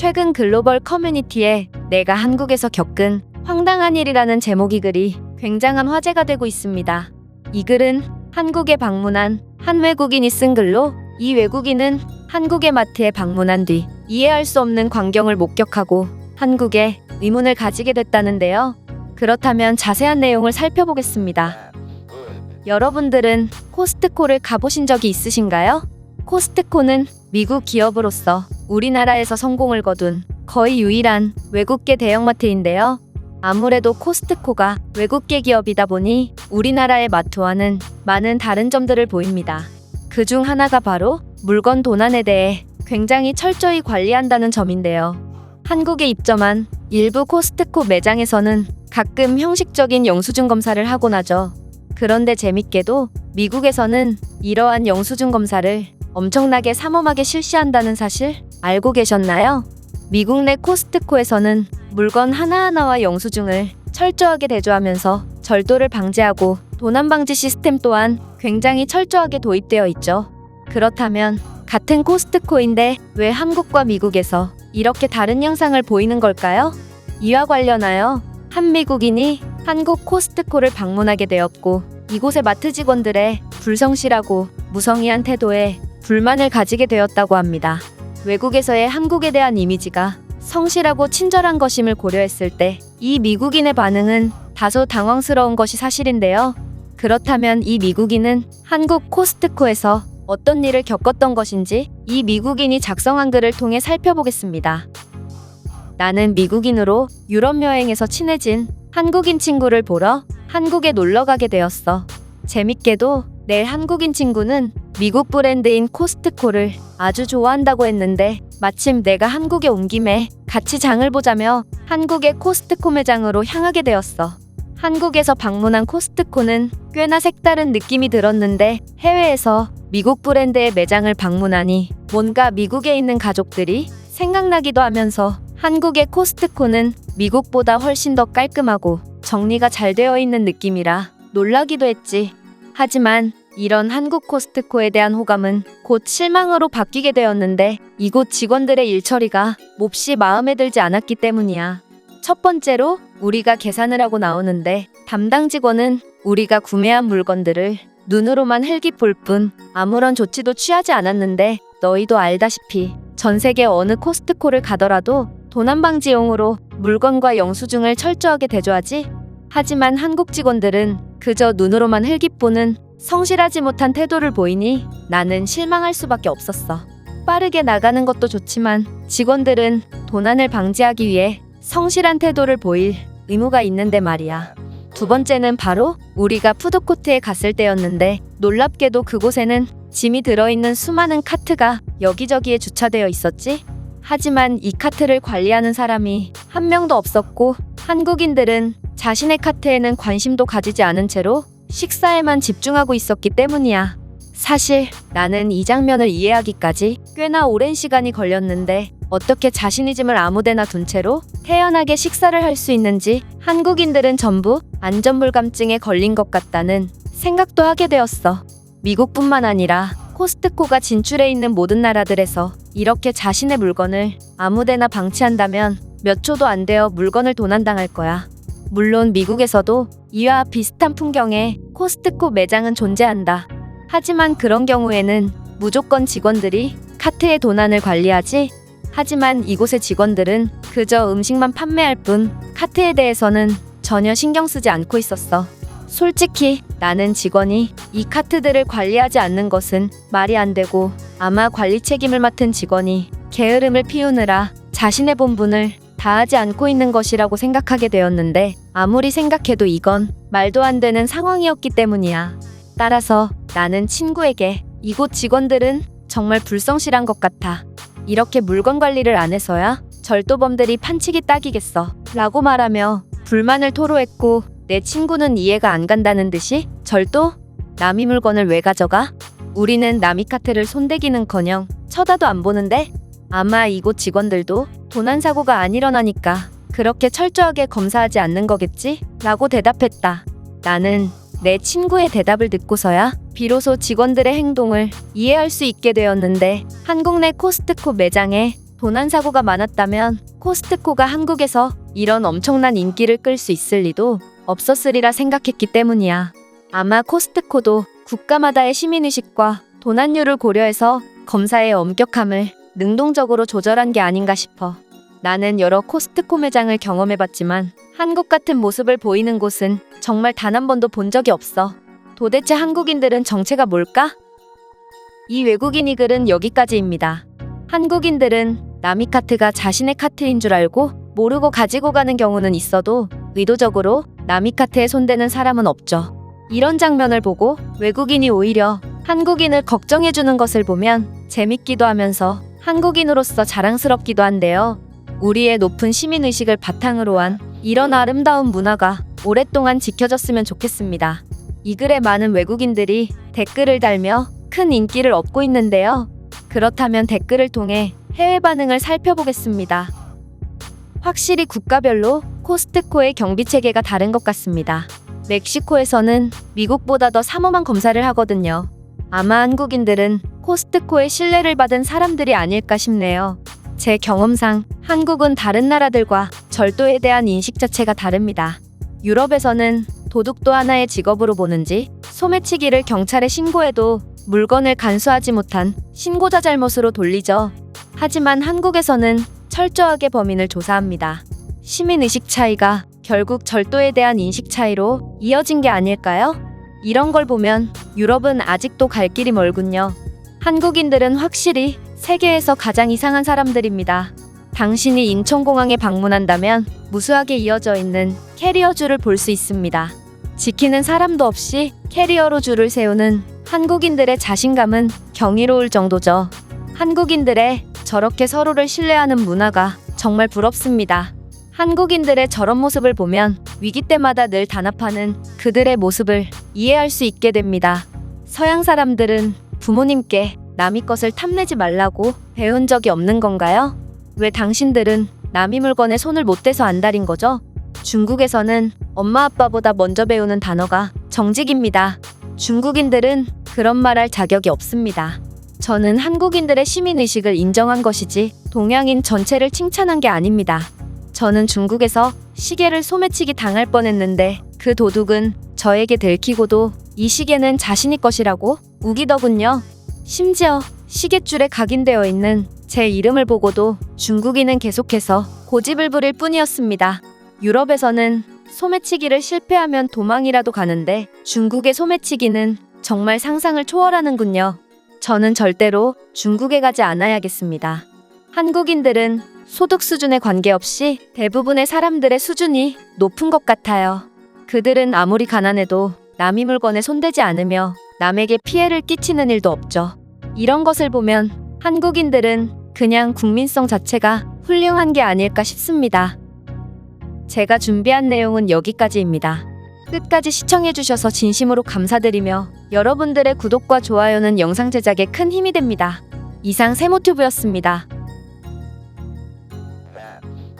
최근 글로벌 커뮤니티에 내가 한국에서 겪은 황당한 일이라는 제목이 글이 굉장한 화제가 되고 있습니다. 이 글은 한국에 방문한 한 외국인이 쓴 글로 이 외국인은 한국의 마트에 방문한 뒤 이해할 수 없는 광경을 목격하고 한국에 의문을 가지게 됐다는데요. 그렇다면 자세한 내용을 살펴보겠습니다. 여러분들은 코스트코를 가보신 적이 있으신가요? 코스트코는 미국 기업으로서 우리나라에서 성공을 거둔 거의 유일한 외국계 대형마트인데요. 아무래도 코스트코가 외국계 기업이다 보니 우리나라의 마트와는 많은 다른 점들을 보입니다. 그 중 하나가 바로 물건 도난에 대해 굉장히 철저히 관리한다는 점인데요. 한국에 입점한 일부 코스트코 매장에서는 가끔 형식적인 영수증 검사를 하곤 하죠. 그런데 재밌게도 미국에서는 이러한 영수증 검사를 엄청나게 삼엄하게 실시한다는 사실 알고 계셨나요? 미국 내 코스트코에서는 물건 하나하나와 영수증을 철저하게 대조하면서 절도를 방지하고 도난 방지 시스템 또한 굉장히 철저하게 도입되어 있죠. 그렇다면 같은 코스트코인데 왜 한국과 미국에서 이렇게 다른 양상을 보이는 걸까요? 이와 관련하여 한 미국인이 한국 코스트코를 방문하게 되었고 이곳의 마트 직원들의 불성실하고 무성의한 태도에 불만을 가지게 되었다고 합니다. 외국에서의 한국에 대한 이미지가 성실하고 친절한 것임을 고려했을 때 이 미국인의 반응은 다소 당황스러운 것이 사실인데요. 그렇다면 이 미국인은 한국 코스트코에서 어떤 일을 겪었던 것인지 이 미국인이 작성한 글을 통해 살펴보겠습니다. 나는 미국인으로 유럽 여행에서 친해진 한국인 친구를 보러 한국에 놀러 가게 되었어. 재밌게도 내 한국인 친구는 미국 브랜드인 코스트코를 아주 좋아한다고 했는데 마침 내가 한국에 온 김에 같이 장을 보자며 한국의 코스트코 매장으로 향하게 되었어. 한국에서 방문한 코스트코는 꽤나 색다른 느낌이 들었는데 해외에서 미국 브랜드의 매장을 방문하니 뭔가 미국에 있는 가족들이 생각나기도 하면서 한국의 코스트코는 미국보다 훨씬 더 깔끔하고 정리가 잘 되어 있는 느낌이라 놀라기도 했지. 하지만 이런 한국 코스트코에 대한 호감은 곧 실망으로 바뀌게 되었는데 이곳 직원들의 일처리가 몹시 마음에 들지 않았기 때문이야. 첫 번째로 우리가 계산을 하고 나오는데 담당 직원은 우리가 구매한 물건들을 눈으로만 헬기 볼뿐 아무런 조치도 취하지 않았는데 너희도 알다시피 전 세계 어느 코스트코를 가더라도 도난 방지용으로 물건과 영수증을 철저하게 대조하지. 하지만 한국 직원들은 그저 눈으로만 헬기보는 성실하지 못한 태도를 보이니 나는 실망할 수밖에 없었어. 빠르게 나가는 것도 좋지만 직원들은 도난을 방지하기 위해 성실한 태도를 보일 의무가 있는데 말이야. 두 번째는 바로 우리가 푸드코트에 갔을 때였는데 놀랍게도 그곳에는 짐이 들어있는 수많은 카트가 여기저기에 주차되어 있었지. 하지만 이 카트를 관리하는 사람이 한 명도 없었고 한국인들은 자신의 카트에는 관심도 가지지 않은 채로 식사에만 집중하고 있었기 때문이야. 사실 나는 이 장면을 이해하기까지 꽤나 오랜 시간이 걸렸는데 어떻게 자신의 짐을 아무데나 둔 채로 태연하게 식사를 할 수 있는지 한국인들은 전부 안전불감증에 걸린 것 같다는 생각도 하게 되었어. 미국뿐만 아니라 코스트코가 진출해 있는 모든 나라들에서 이렇게 자신의 물건을 아무데나 방치한다면 몇 초도 안 되어 물건을 도난당할 거야. 물론 미국에서도 이와 비슷한 풍경의 코스트코 매장은 존재한다. 하지만 그런 경우에는 무조건 직원들이 카트의 도난을 관리하지. 하지만 이곳의 직원들은 그저 음식만 판매할 뿐 카트에 대해서는 전혀 신경 쓰지 않고 있었어. 솔직히 나는 직원이 이 카트들을 관리하지 않는 것은 말이 안 되고 아마 관리 책임을 맡은 직원이 게으름을 피우느라 자신의 본분을 다하지 않고 있는 것이라고 생각하게 되었는데 아무리 생각해도 이건 말도 안 되는 상황이었기 때문이야. 따라서 나는 친구에게 이곳 직원들은 정말 불성실한 것 같아. 이렇게 물건 관리를 안 해서야 절도범들이 판치기 딱이겠어. 라고 말하며 불만을 토로했고 내 친구는 이해가 안 간다는 듯이 절도? 남이 물건을 왜 가져가? 우리는 남이 카트를 손대기는커녕 쳐다도 안 보는데 아마 이곳 직원들도 도난 사고가 안 일어나니까 그렇게 철저하게 검사하지 않는 거겠지? 라고 대답했다. 나는 내 친구의 대답을 듣고서야 비로소 직원들의 행동을 이해할 수 있게 되었는데 한국 내 코스트코 매장에 도난 사고가 많았다면 코스트코가 한국에서 이런 엄청난 인기를 끌 수 있을 리도 없었으리라 생각했기 때문이야. 아마 코스트코도 국가마다의 시민의식과 도난율을 고려해서 검사의 엄격함을 능동적으로 조절한 게 아닌가 싶어. 나는 여러 코스트코 매장을 경험해봤지만 한국 같은 모습을 보이는 곳은 정말 단 한 번도 본 적이 없어. 도대체 한국인들은 정체가 뭘까? 이 외국인 이 글은 여기까지입니다. 한국인들은 남이 카트가 자신의 카트인 줄 알고 모르고 가지고 가는 경우는 있어도 의도적으로 남이 카트에 손대는 사람은 없죠. 이런 장면을 보고 외국인이 오히려 한국인을 걱정해주는 것을 보면 재밌기도 하면서 한국인으로서 자랑스럽기도 한데요. 우리의 높은 시민의식을 바탕으로 한 이런 아름다운 문화가 오랫동안 지켜졌으면 좋겠습니다. 이 글에 많은 외국인들이 댓글을 달며 큰 인기를 얻고 있는데요. 그렇다면 댓글을 통해 해외 반응을 살펴보겠습니다. 확실히 국가별로 코스트코의 경비 체계가 다른 것 같습니다. 멕시코에서는 미국보다 더 삼엄한 검사를 하거든요. 아마 한국인들은 코스트코의 신뢰를 받은 사람들이 아닐까 싶네요. 제 경험상 한국은 다른 나라들과 절도에 대한 인식 자체가 다릅니다. 유럽에서는 도둑도 하나의 직업으로 보는지 소매치기를 경찰에 신고해도 물건을 간수하지 못한 신고자 잘못으로 돌리죠. 하지만 한국에서는 철저하게 범인을 조사합니다. 시민의식 차이가 결국 절도에 대한 인식 차이로 이어진 게 아닐까요? 이런 걸 보면 유럽은 아직도 갈 길이 멀군요. 한국인들은 확실히 세계에서 가장 이상한 사람들입니다. 당신이 인천공항에 방문한다면 무수하게 이어져 있는 캐리어 줄을 볼 수 있습니다. 지키는 사람도 없이 캐리어로 줄을 세우는 한국인들의 자신감은 경이로울 정도죠. 한국인들의 저렇게 서로를 신뢰하는 문화가 정말 부럽습니다. 한국인들의 저런 모습을 보면 위기 때마다 늘 단합하는 그들의 모습을 이해할 수 있게 됩니다. 서양 사람들은 부모님께 남의 것을 탐내지 말라고 배운 적이 없는 건가요? 왜 당신들은 남의 물건에 손을 못 대서 안달인 거죠? 중국에서는 엄마 아빠보다 먼저 배우는 단어가 정직입니다. 중국인들은 그런 말할 자격이 없습니다. 저는 한국인들의 시민의식을 인정한 것이지 동양인 전체를 칭찬한 게 아닙니다. 저는 중국에서 시계를 소매치기 당할 뻔했는데 그 도둑은 저에게 들키고도 이 시계는 자신이 것이라고 우기더군요. 심지어 시계줄에 각인되어 있는 제 이름을 보고도 중국인은 계속해서 고집을 부릴 뿐이었습니다. 유럽에서는 소매치기를 실패하면 도망이라도 가는데 중국의 소매치기는 정말 상상을 초월하는군요. 저는 절대로 중국에 가지 않아야겠습니다. 한국인들은 소득 수준에 관계없이 대부분의 사람들의 수준이 높은 것 같아요. 그들은 아무리 가난해도 남의 물건에 손대지 않으며 남에게 피해를 끼치는 일도 없죠. 이런 것을 보면 한국인들은 그냥 국민성 자체가 훌륭한 게 아닐까 싶습니다. 제가 준비한 내용은 여기까지입니다. 끝까지 시청해주셔서 진심으로 감사드리며 여러분들의 구독과 좋아요는 영상 제작에 큰 힘이 됩니다. 이상 세모튜브였습니다.